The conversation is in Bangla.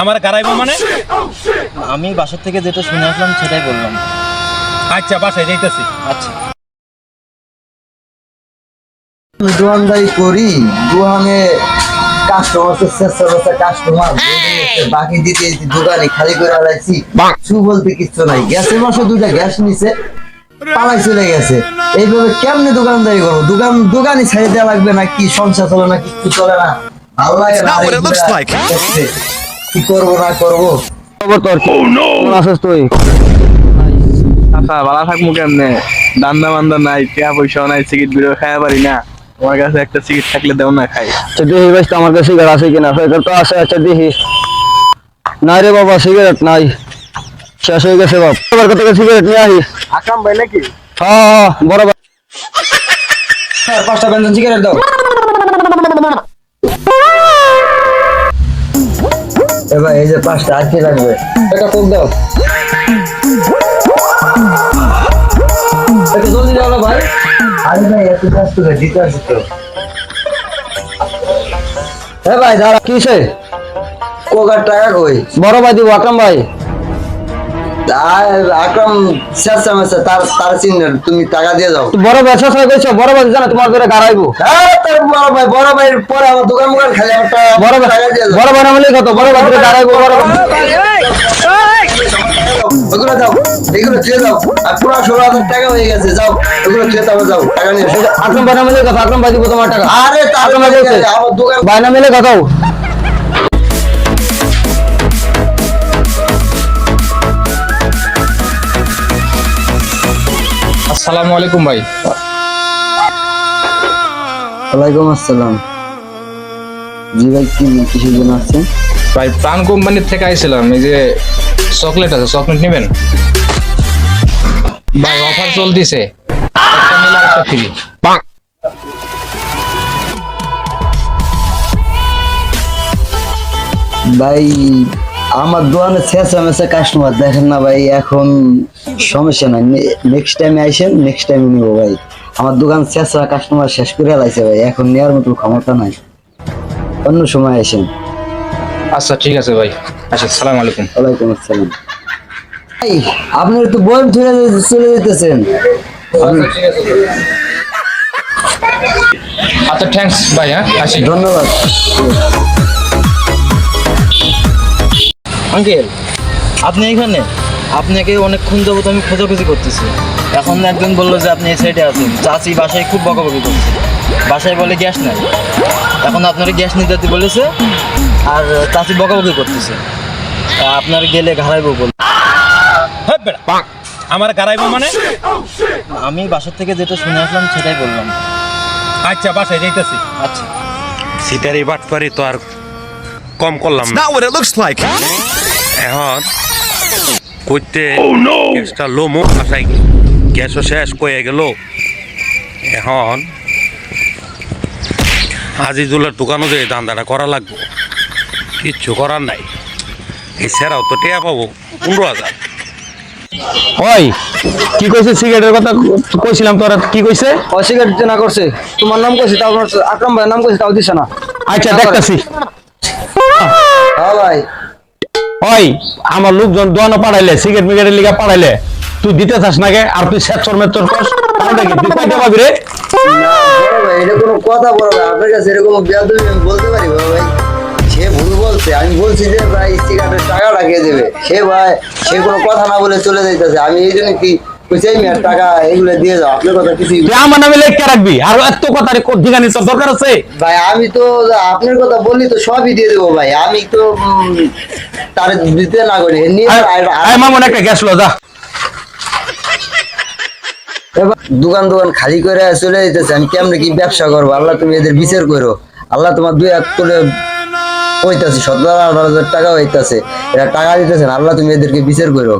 আমার গারাইবো মানে? আমি বাসার থেকে যেটা শুনে আসলাম সেটাই বললাম। আচ্ছা বাসায় যাইতেছি। আচ্ছা। দোকানদারি করি দোকানে কাস্টমার তো চেষ্টা কাস্টমার বাকি দিতে দোকানে খালি করে শু বলতে কিচ্ছু নাই। গ্যাসের মাসে গ্যাস নিছে পালাই চলে গেছে। এইভাবে কেমনে দোকানদারি করব? দোকান দোকানই ছেড়ে দেওয়া লাগবে না কি সংসার চলে না কিচ্ছু চলে না। ভালো লাগে না। কি করব না করব? খবর তোর কেমন আছিস তুই? আচ্ছা ভালো থাকব কেমনে? দান্দা মান্দা নাই টিয়া পয়সা নাই সিগারেট বিড়ো খাওয়া পারি না। তোমার কাছে একটা সিগারেট থাকলে দাও না খাই। আচ্ছা দেখি ভাই তো আমার কাছে সিগারেট আছে কিনা? সিগারেট তো আছে আচ্ছা দেখি। নাই রে বাবা সিগারেট নাই। শেষ হয়ে গেছে বাপ। এবার কত সিগারেট নিয়ে আহি আকাম ভাই নাকি? হ্যাঁ হ্যাঁ বড় ভাই। পাঁচটা বেঞ্জন সিগারেট দাও। এবার এই যে পাঁচটা, আর কি লাগবে? এটা কোক দাও? এটা জলদি দাও ভাই। আরে ভাই, এত কাজ করে দিতে আসি তো। হ্যাঁ ভাই, দাঁড়া, কিসে? কোকার টাকা কই? বড় ভাই দিব, আকাম ভাই। আকরাম শেষ সমস্যা তার তার চিহ্ন তুমি টাকা দিয়ে যাও বড় ব্যবসা সবাই কইছো বড় ভাই জানা তোমার করে গাড়াইবো হ্যাঁ তার বড় ভাই বড় ভাইয়ের পরে আমার দোকান মোকান খালি আমার টাকা বড় ভাই টাকা দিয়ে বড় ভাই নামলে কত? বড় ভাই গাড়াইবো বড় ভাই। ওগুলো দাও এগুলো দিয়ে দাও। আর পুরো ষোলো হাজার টাকা হয়ে গেছে যাও এগুলো দিয়ে দাও যাও টাকা নিয়ে আকরাম ভাই নামলে কত? আকরাম ভাই দিব তোমার টাকা। আরে তার আমার দোকান ভাই নামলে কত? আসসালামু আলাইকুম ভাই। ওয়ালাইকুম আসসালাম। জি ভাই কি কিসের জন্য আসছেন? ভাই প্রাণ কোম্পানির থেকে আইছিলাম এই যে চকলেট আছে চকলেট নেবেন? ভাই অফার চলতেছে। একটা নিলে আরেকটা ফ্রি ভাই আমার দোকানে শেষ মেসে কাস্টমার দেখেন না ভাই এখন সমস্যা নাই। নেক্সট টাইমে আইসেন নেক্সট টাইমে নিবো ভাই। আমার দোকান শেষ কাস্টমার শেষ করে লাইছে ভাই এখন নেওয়ার মতো ক্ষমতা নাই। অন্য সময় আসেন আচ্ছা ঠিক আছে ভাই। আচ্ছা সালাম আলাইকুম। ওয়ালাইকুম আসসালাম। ভাই আপনার তো বই ধরে চলে যেতেছেন। আচ্ছা থ্যাঙ্কস ভাই হ্যাঁ আসি। ধন্যবাদ। আঙ্কেল আপনি এখানে? আপনাকে অনেকক্ষণ যাবত আমি খোঁজাখুঁজি করতেছি। এখন একজন বলল যে আপনি এই সাইডে আছেন। চাচি বাসায় খুব বকাবকি করছে। বাসায় বলে গ্যাস নাই। এখন আপনারা গ্যাস নিতে বলেছে আর চাচি বকাবকি করতেছে। তা আপনার গেলে ঘাড়াইবো বল। হ্যাঁ বেড়া আমার গারাইবো মানে? আমি বাসার থেকে যেটা শুনে আসলাম সেটাই বললাম। আচ্ছা বাসায় যাইতেছি। আচ্ছা। সিটারি বাটপারি তো আর কম করলাম না। Not what it looks like. এখন করতে গ্যাসটা লোমো আসাই গ্যাসও শেষ কয়ে গেল। এখন আজিজুলের দোকানও যে দান্দাটা করা লাগবে কিচ্ছু করার নাই। এই সেরাও তো টেয়া পাবো পনেরো হাজার। ওই কি কইছে সিগারেটের কথা কইছিলাম তোরা কি কইছে? ও সিগারেট না করছে তোমার নাম কইছে তাও আকরাম ভাইয়ের নাম কইছে তাও দিছে না। আচ্ছা দেখতাছি। হ্যাঁ ভাই। ওই আমার লোকজন দোয়ানো পাঠাইলে সিগারেট লিগা পাঠাইলে তুই দিতে চাস না কে? আর তুই কারণটা কি তুই কয়টা পাবি রে? এটা কোনো কথা বড় ভাই আপনার কাছে এরকম বেয়াদবি আমি বলতে পারি বড় ভাই। সে ভুল বলছে আমি বলছি যে ভাই সিগারেটের টাকা লাগিয়ে দেবে? সে ভাই সে কোনো কথা না বলে চলে যাইতেছে। আমি এই জন্য কি টাকা এগুলো দিয়ে যাও আপনার কথা কিছুই আমার নামে লেখকে রাখবি আর এত কথা রে দিগানি দরকার আছে? ভাই আমি তো আপনার কথা বললি তো সবই দিয়ে দেবো ভাই আমি তো তার দিতে না করি নিয়ে আর- আর- আয় মামন একটা গ্যাস লো যা। দোকান দোকান খালি করে চলে যেতেছে আমি কেমনে কি ব্যবসা করব? আল্লাহ তুমি এদের বিচার করো। আল্লাহ তোমার দুই এক করে হইতাছে সতেরো আঠারো হাজার টাকা হইতাছে এরা টাকা দিতেছেন আল্লাহ তুমি এদেরকে বিচার করো।